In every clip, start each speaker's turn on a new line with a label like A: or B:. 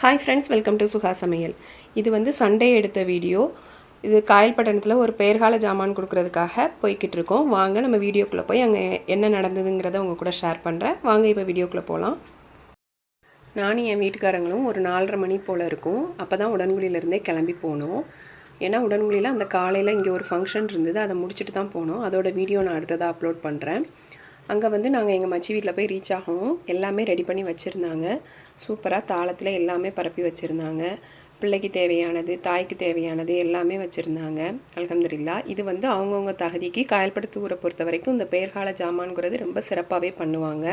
A: Hi friends welcome to Suga சமையல் இது வந்து சண்டே எடுத்த வீடியோ இது காயல்பட்டணத்தில் ஒரு பெயர்கால ஜாமான் கொடுக்குறதுக்காக போய்கிட்டு இருக்கோம். வாங்க நம்ம வீடியோக்குள்ளே போய் அங்கே என்ன நடந்ததுங்கிறத உங்கள் கூட ஷேர் பண்ணுறேன் வாங்க இப்போ வீடியோக்குள்ளே போகலாம் நானும் என் வீட்டுக்காரங்களும் ஒரு நாலரை மணி போல் இருக்கும். அப்போ தான் உடன்குடியிலேருந்தே கிளம்பி போனோம். ஏன்னா உடன்குடியில் அந்த காலையில் இங்கே ஒரு ஃபங்க்ஷன் இருந்தது. அதை முடிச்சுட்டு தான் போனோம். அதோட வீடியோ நான் அடுத்ததாக அப்லோட் பண்ணுறேன் அங்கே வந்து நாங்கள் எங்கள் மச்சி வீட்டில் போய் ரீச் ஆகும். எல்லாமே ரெடி பண்ணி வச்சுருந்தாங்க. சூப்பராக தாளத்தில் எல்லாமே பரப்பி வச்சுருந்தாங்க. பிள்ளைக்கு தேவையானது தாய்க்கு தேவையானது எல்லாமே வச்சுருந்தாங்க. அலகம்துல்லா இது வந்து அவங்கவுங்க தகுதிக்கு காயல்படுத்து ஊரை பொறுத்த வரைக்கும் இந்த பெயர்கால ஜாமான்ங்கிறது ரொம்ப சிறப்பாகவே பண்ணுவாங்க.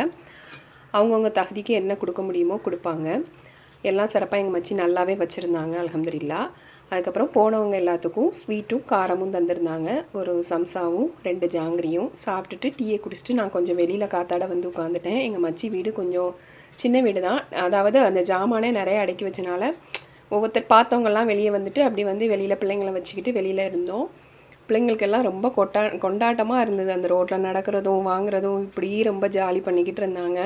A: அவங்கவுங்க தகுதிக்கு என்ன கொடுக்க முடியுமோ கொடுப்பாங்க. எல்லாம் சிறப்பாக எங்கள் மச்சி நல்லாவே வச்சுருந்தாங்க அலமதுல்லா அதுக்கப்புறம் போனவங்க எல்லாத்துக்கும் ஸ்வீட்டும் காரமும் தந்திருந்தாங்க. ஒரு சம்சாவும் ரெண்டு ஜாங்கிரியும் சாப்பிட்டுட்டு டீயை குடிச்சிட்டு நான் கொஞ்சம் வெளியில் காத்தாட வந்து உட்காந்துட்டேன் எங்கள் மச்சி வீடு கொஞ்சம் சின்ன வீடு தான் அதாவது அந்த ஜாமானே நிறைய அடக்கி வச்சனால ஒவ்வொருத்தர் பார்த்தவங்கெல்லாம் வெளியே வந்துட்டு அப்படி வந்து வெளியில் பிள்ளைங்களை வச்சுக்கிட்டு வெளியில் இருந்தோம். பிள்ளைங்களுக்கெல்லாம் ரொம்ப கொட்டா கொண்டாட்டமாக இருந்தது. அந்த ரோட்டில் நடக்கிறதும் வாங்குறதும் இப்படி ரொம்ப ஜாலி பண்ணிக்கிட்டு இருந்தாங்க.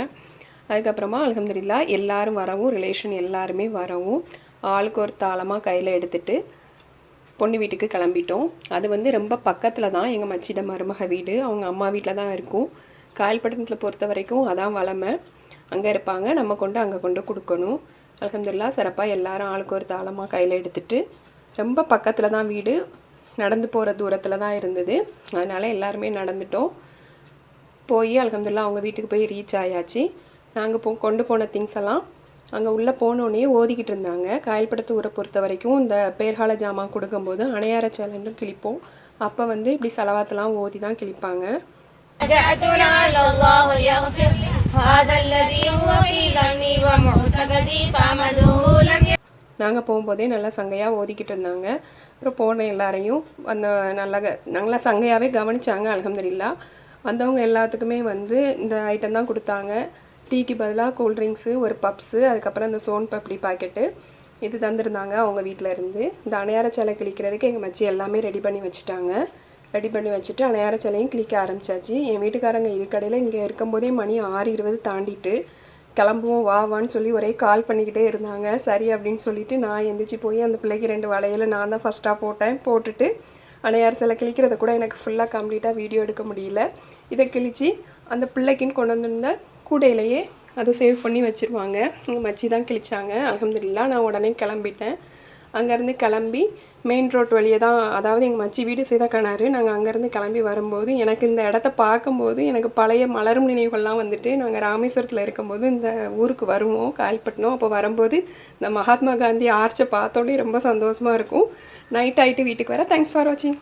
A: அதுக்கப்புறமா அலகம்துல்லா எல்லோரும் வரவும் ரிலேஷன் எல்லாருமே வரவும் ஆளுக்கு ஒரு தாளமாக கையில் எடுத்துட்டு பொண்ணு வீட்டுக்கு கிளம்பிட்டோம். அது வந்து ரொம்ப பக்கத்தில் தான் எங்கள் மச்சிட மருமக வீடு. அவங்க அம்மா வீட்டில் தான் இருக்கும். காயல்பட்டணத்தில் பொறுத்த வரைக்கும் அதான் வளமை. அங்கே இருப்பாங்க. நம்ம கொண்டு அங்கே கொண்டு கொடுக்கணும். அலகம்துல்லா சிறப்பாக எல்லாரும் ஆளுக்கு ஒரு தாளமாக கையில் எடுத்துட்டு ரொம்ப பக்கத்தில் தான் வீடு. நடந்து போகிற தூரத்தில் தான் இருந்தது. அதனால் எல்லாருமே நடந்துட்டோம். போய் அலகம்துல்லா அவங்க வீட்டுக்கு போய் ரீச் ஆயாச்சு. நாங்கள் போ கொண்டு போன திங்ஸ் எல்லாம் அங்கே உள்ளே போனோடனே ஓதிக்கிட்டு இருந்தாங்க. காயல்படுத்து ஊரை பொறுத்த வரைக்கும் இந்த பேர்கால ஜாமான் கொடுக்கும்போது அணையார சேலன்னு கிழிப்போம். அப்போ வந்து இப்படி செலவாத்தெல்லாம் ஓதி தான் கிழிப்பாங்க நாங்கள் போகும்போதே நல்லா சங்கையாக ஓதிக்கிட்டு இருந்தாங்க. அப்புறம் போன எல்லாரையும் அந்த நல்லா நல்லா சங்கையாகவே கவனித்தாங்க அலகம்தரில்லா வந்தவங்க எல்லாத்துக்குமே வந்து இந்த ஐட்டம் தான் கொடுத்தாங்க. டீக்கு பதிலாக கூல்ட்ரிங்க்ஸு ஒரு பப்ஸு அதுக்கப்புறம் இந்த சோன் பப்டி பாக்கெட்டு இது தந்திருந்தாங்க அவங்க வீட்டில் இருந்து. இந்த அணையார சேலை கிழிக்கிறதுக்கு எங்கள் மச்சி எல்லாமே ரெடி பண்ணி வச்சுட்டாங்க. ரெடி பண்ணி வச்சுட்டு அணையார சேலையும் கிழிக்க ஆரம்பிச்சாச்சு. என் வீட்டுக்காரங்க இது கடையில் இங்கே இருக்கும்போதே மணி ஆறு இருபது தாண்டிட்டு கிளம்புவோம் வா வான்னு சொல்லி ஒரே கால் பண்ணிக்கிட்டே இருந்தாங்க. சரி அப்படின்னு சொல்லிட்டு நான் எந்திரிச்சு போய் அந்த பிள்ளைக்கு ரெண்டு வளையல நான் தான் ஃபஸ்ட்டாக போட்டேன். போட்டுட்டு அணையார் சிலை கிழிக்கிறத கூட எனக்கு ஃபுல்லாக கம்ப்ளீட்டாக வீடியோ எடுக்க முடியல. இதை கிழித்து அந்த பிள்ளைக்குன்னு கொண்டு வந்திருந்த கூடையிலேயே அதை சேவ் பண்ணி வச்சுருவாங்க. எங்கள் மச்சி தான் கிழிச்சாங்க. அலமதுல்லா நான் உடனே கிளம்பிட்டேன். அங்கேருந்து கிளம்பி மெயின் ரோட் வழியே தான் அதாவது எங்கள் மச்சி வீடு சீதக்கானாரு. நாங்கள் அங்கேருந்து கிளம்பி வரும்போது எனக்கு இந்த இடத்த பார்க்கும்போது எனக்கு பழைய மலரும் நினைவுகள்லாம் வந்துட்டு நாங்கள் ராமேஸ்வரத்தில் இருக்கும்போது இந்த ஊருக்கு வருவோம் கால்பட்டினம் அப்போ வரும்போது இந்த மகாத்மா காந்தி ஆர்ச்சை பார்த்தோன்னே ரொம்ப சந்தோஷமாக இருக்கும். நைட் ஆகிட்டு வீட்டுக்கு வர. தேங்க்ஸ் ஃபார் வாட்சிங்